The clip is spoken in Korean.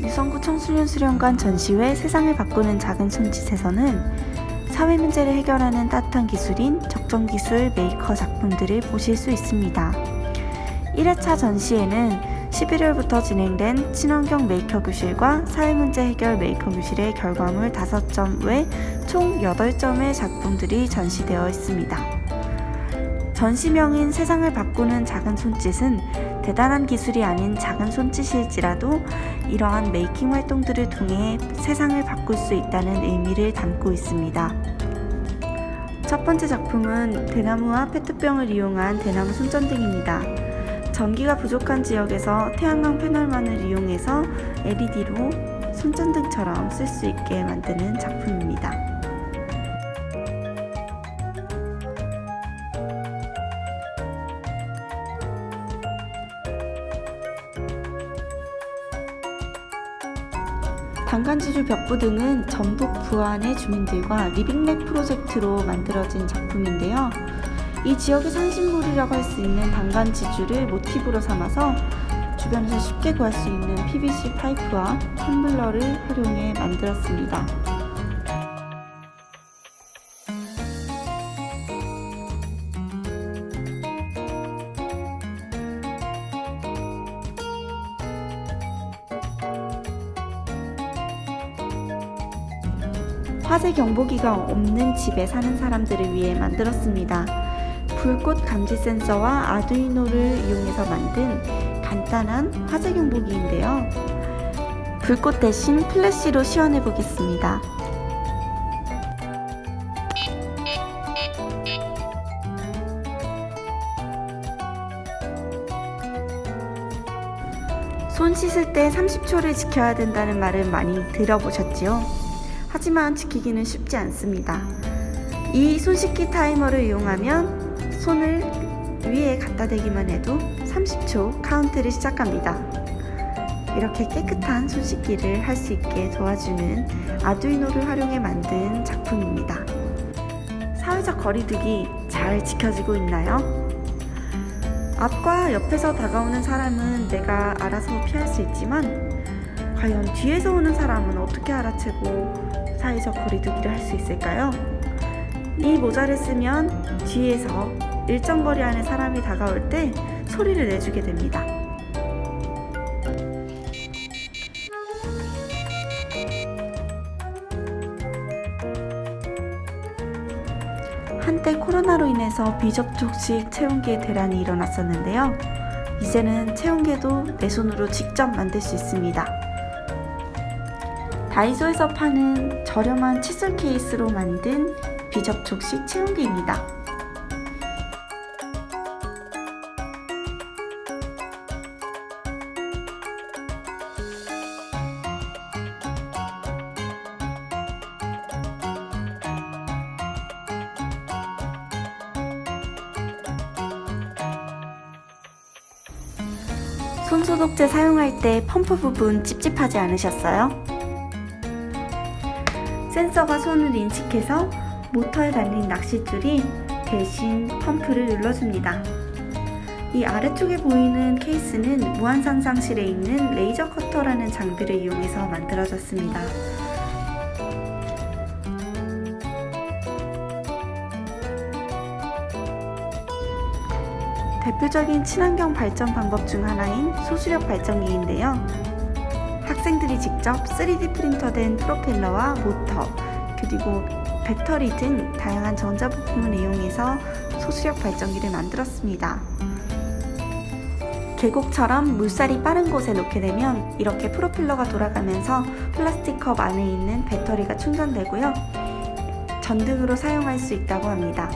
유성구 청소년 수련관 전시회 세상을 바꾸는 작은 손짓에서는 사회 문제를 해결하는 따뜻한 기술인 적정기술 메이커 작품들을 보실 수 있습니다. 1회차 전시회는 11월부터 진행된 친환경 메이커 교실과 사회 문제 해결 메이커 교실의 결과물 5점 외 총 8점의 작품들이 전시되어 있습니다. 전시명인 세상을 바꾸는 작은 손짓은 대단한 기술이 아닌 작은 손짓일지라도 이러한 메이킹 활동들을 통해 세상을 바꿀 수 있다는 의미를 담고 있습니다. 첫 번째 작품은 대나무와 페트병을 이용한 대나무 손전등입니다. 전기가 부족한 지역에서 태양광 패널만을 이용해서 LED로 손전등처럼 쓸 수 있게 만드는 작품입니다. 단간지주 벽부 등은 전북 부안의 주민들과 리빙랩 프로젝트로 만들어진 작품인데요. 이 지역의 산신물이라고 할 수 있는 단간지주를 모티브로 삼아서 주변에서 쉽게 구할 수 있는 PVC 파이프와 텀블러를 활용해 만들었습니다. 화재 경보기가 없는 집에 사는 사람들을 위해 만들었습니다. 불꽃 감지 센서와 아두이노를 이용해서 만든 간단한 화재 경보기인데요. 불꽃 대신 플래시로 시연해 보겠습니다. 손 씻을 때 30초를 지켜야 된다는 말은 많이 들어보셨지요? 하지만 지키기는 쉽지 않습니다. 이 손 씻기 타이머를 이용하면 손을 위에 갖다 대기만 해도 30초 카운트를 시작합니다. 이렇게 깨끗한 손 씻기를 할 수 있게 도와주는 아두이노를 활용해 만든 작품입니다. 사회적 거리두기 잘 지켜지고 있나요? 앞과 옆에서 다가오는 사람은 내가 알아서 피할 수 있지만 과연 뒤에서 오는 사람은 어떻게 알아채고 사회적 거리두기를 할 수 있을까요? 이 모자를 쓰면 뒤에서 일정 거리 안에 사람이 다가올 때 소리를 내주게 됩니다. 한때 코로나로 인해서 비접촉식 체온계 대란이 일어났었는데요. 이제는 체온계도 내 손으로 직접 만들 수 있습니다. 다이소에서 파는 저렴한 칫솔 케이스로 만든 비접촉식 체온계입니다. 손소독제 사용할 때 펌프 부분 찝찝하지 않으셨어요? 센서가 손을 인식해서 모터에 달린 낚싯줄이 대신 펌프를 눌러줍니다. 이 아래쪽에 보이는 케이스는 무한상상실에 있는 레이저 커터라는 장비를 이용해서 만들어졌습니다. 대표적인 친환경 발전 방법 중 하나인 소수력 발전기인데요. 학생들이 직접 3D 프린터된 프로펠러와 모터, 그리고 배터리 등 다양한 전자부품을 이용해서 소수력 발전기를 만들었습니다. 계곡처럼 물살이 빠른 곳에 놓게 되면 이렇게 프로펠러가 돌아가면서 플라스틱 컵 안에 있는 배터리가 충전되고요. 전등으로 사용할 수 있다고 합니다.